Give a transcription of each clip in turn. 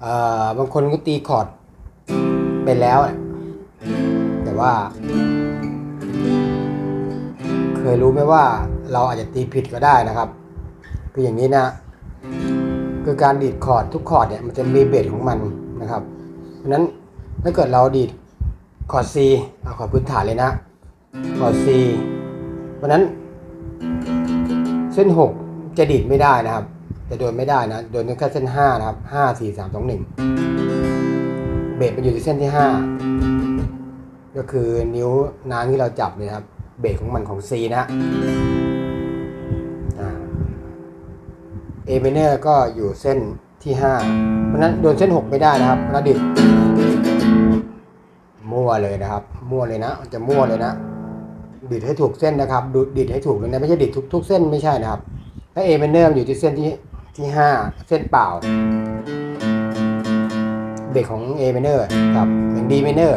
เอ่อบบางคนก็ตีคอร์ดเป็นแล้วอะแต่ว่า เคยรู้ไหมว่าเราอาจจะตีผิดก็ได้นะครับคืออย่างนี้นะ คือการดีดคอร์ดทุกคอร์ดเนี่ยมันจะมีเบสของมันนะครับ เพราะนั้นถ้าเกิดเราดีดคอร์ด C เอาคอร์ดพื้นฐานเลยนะคอร์ด C เพราะฉะนั้นเส้น 6 จะดีดไม่ได้นะครับ จะโดนไม่ได้นะโดนแค่เส้น5นะครับ5 4 3 2 1เบสมันอยู่ที่เส้นที่ 5 ก็คือนิ้วนางที่เราจับเนี่ยครับ เบสของมันของ C นะฮะเอ่า A minor ก็อยู่เส้นที่ 5 เพราะฉะนั้นโดนเส้น 6 ไม่ได้นะครับแล้วดิดมั่วเลยนะครับ มั่วเลยนะจะมั่วเลยนะดิดให้ถูกเส้นนะครับดูดิดให้ถูกเลยนะไม่ใช่ดิดทุกทุกเส้นไม่ใช่นะครับถ้า A minor มันอยู่ที่เส้นที่ ที่ 5 เส้นเปล่า เบสของ A minor ครับอย่าง D minor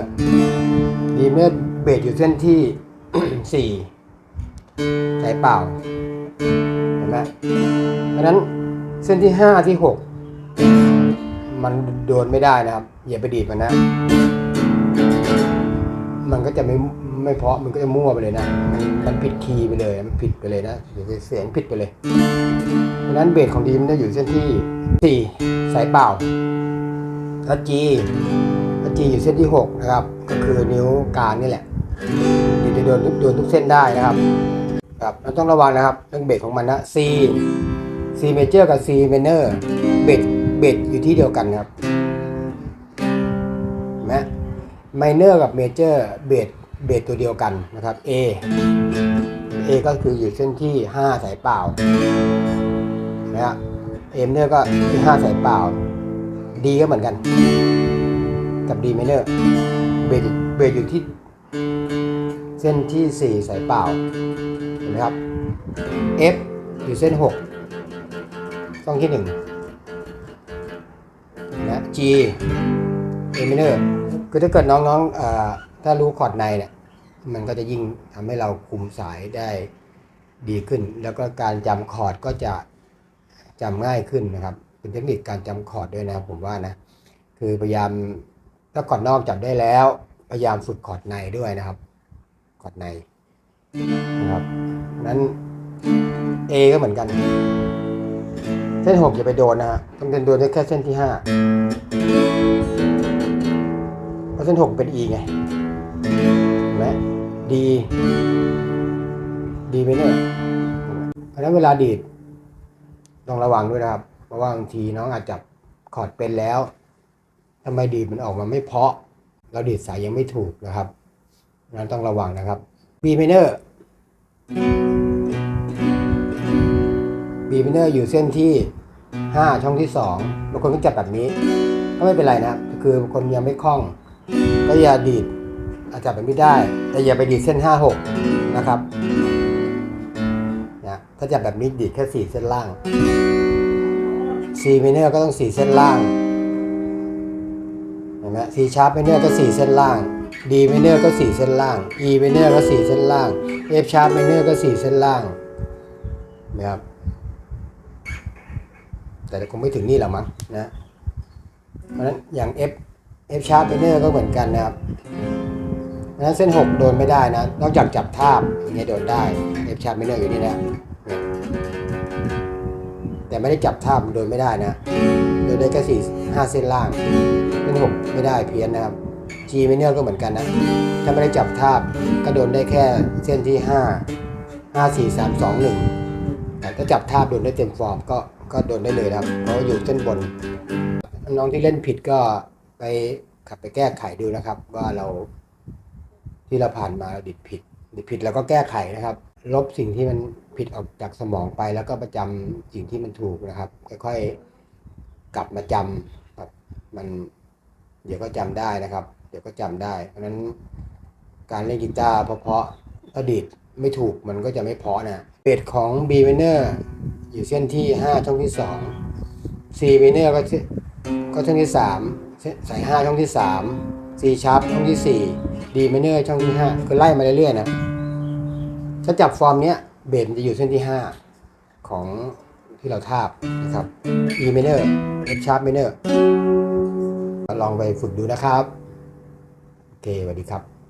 D minor เบสอยู่เส้นที่ 4 สายเปล่า เห็นไหมเพราะนั้นเส้นที่ 5 ที่ 6 มันโดนไม่ได้นะครับ อย่าไปดีดมันนะ มันก็จะไม่ไม่เพาะมันก็จะมั่วไปเลยนะ มันผิดคีย์ไปเลย มันผิดไปเลยนะเสียงผิดไปเลย ราะนั้นเบสของดีมันจะอยู่เส้นที่ 4 สายเป่าแล้ว G แล้ว G อยู่เส้นที่ 6 นะครับ ก็คือนิ้วกลางนี่แหละดีดโดนโดนทุกเส้นได้นะครับครับเราต้องระวังนะครับเรื่องเบสของมันนะ C C major กับ C minor เบสเบสอยู่ที่เดียวกันครับเห็นไหม minor กับ major เบสเบสตัวเดียวกันนะครับ A A ก็คืออยู่เส้นที่ 5 สายเปล่า นะฮะ A minor ก็ที่5สายเปล่า D ก็เหมือนกัน กับ D minor เบสเบสอยู่ที่ เส้นที่ 4 สายเปล่าเห็นไหมครับ F อยู่เส้น 6 ช่องที่1นะ G A minor คือถ้าเกิดน้องๆถ้ารู้คอร์ดในเนี่ยมันก็จะยิ่งทำให้เราคุมสายได้ดีขึ้น แล้วก็การจำคอร์ดก็จะ จำง่ายขึ้นนะครับ เป็นเทคนิคการจำคอร์ดด้วยนะครับผมว่านะ คือพยายามถ้าคอร์ดนอกจับได้แล้ว พยายามฝึกคอร์ดในด้วยนะครับ คอร์ดในนะครับนั้น A ก็เหมือนกัน เส้นหกอย่าไปโดนนะฮะต้องเป็นโดนได้แค่เส้นที่ห้าเพราะเส้นหกเป็น E ไงเห็นไหม D D ไปเนี่ยเพราะฉะนั้นเวลาดีด ต้องระวังด้วยนะครับ เพราะว่าบางทีน้องอาจจับคอร์ดเป็นแล้วทำไมดีดมันออกมาไม่เพาะ เราดีดสายยังไม่ถูกนะครับนั้นต้องระวังนะครับ B minor B minor อยู่เส้นที่ 5 ช่องที่2บางคนก็จับแบบนี้ ก็ไม่เป็นไรนะครับ คือบางคนยังไม่คล่อง ก็อย่าดีดอาจจับแบบนี้ได้ แต่อย่าไปดีดเส้น 5 6 นะครับ นะถ้าจับแบบนี้ดีดแค่4เส้นล่าง C minor ก็ต้อง4เส้นล่างเห็นไหม C sharp minor ก็4เส้นล่าง D minor ก็4เส้นล่าง E minor ก็4เส้นล่าง F sharp minor ก็4เส้นล่างนะครับแต่คงไม่ถึงนี่หรอกมั้งนะเพราะฉะนั้นอย่าง F F sharp minor ก็เหมือนกันนะครับเพราะฉะนั้นเส้น 6 โดนไม่ได้นะ นอกจากจับทาบอย่างเงี้ยโดนได้ F sharp minor อยู่นี่นะ แต่ไม่ได้จับท่าบโดนไม่ได้นะ โดนได้แค่สี่ห้าเส้นล่างเส้น6ไม่ได้เพี้ยนนะครับ G minor ก็เหมือนกันนะ ถ้าไม่ได้จับท่าก็โดนได้แค่เส้นที่5 5 4 3 2 1แต่ถ้าจับท่าโดนได้เต็มฟอร์มก็ก็โดนได้เลยครับ เพราะอยู่เส้นบน น้องที่เล่นผิดก็ไปขับไปแก้ไขดูนะครับ ว่าเราที่เราผ่านมาเราดิดผิดดิดผิดแล้วก็แก้ไขนะครับ ลบสิ่งที่มันผิดออกจากสมองไปแล้วก็ประจำสิ่งที่มันถูกนะครับ ค่อยๆกลับมาจำครับมัน เดี๋ยวก็จำได้นะครับ เดี๋ยวก็จำได้ เพราะนั้นการเล่นกีตาร์เพราะๆถ้าดีดไม่ถูกมันก็จะไม่เพาะนะเบสของ B minor อยู่เส้นที่ 5 ช่องที่ 2 C minor ก็เส้นก็ช่องที่3เส้นสาย 5 ช่องที่ 3 C sharp ช่องที่ 4 D minor ช่องที่ 5 คือไล่มาเรื่อยๆนะ ถ้าจับฟอร์มเนี้ยเบสมันจะอยู่เส้นที่ 5 ของที่เราทาบนะครับ E minor F sharp minor ลองไปฝึกดูนะครับ โอเคสวัสดีครับ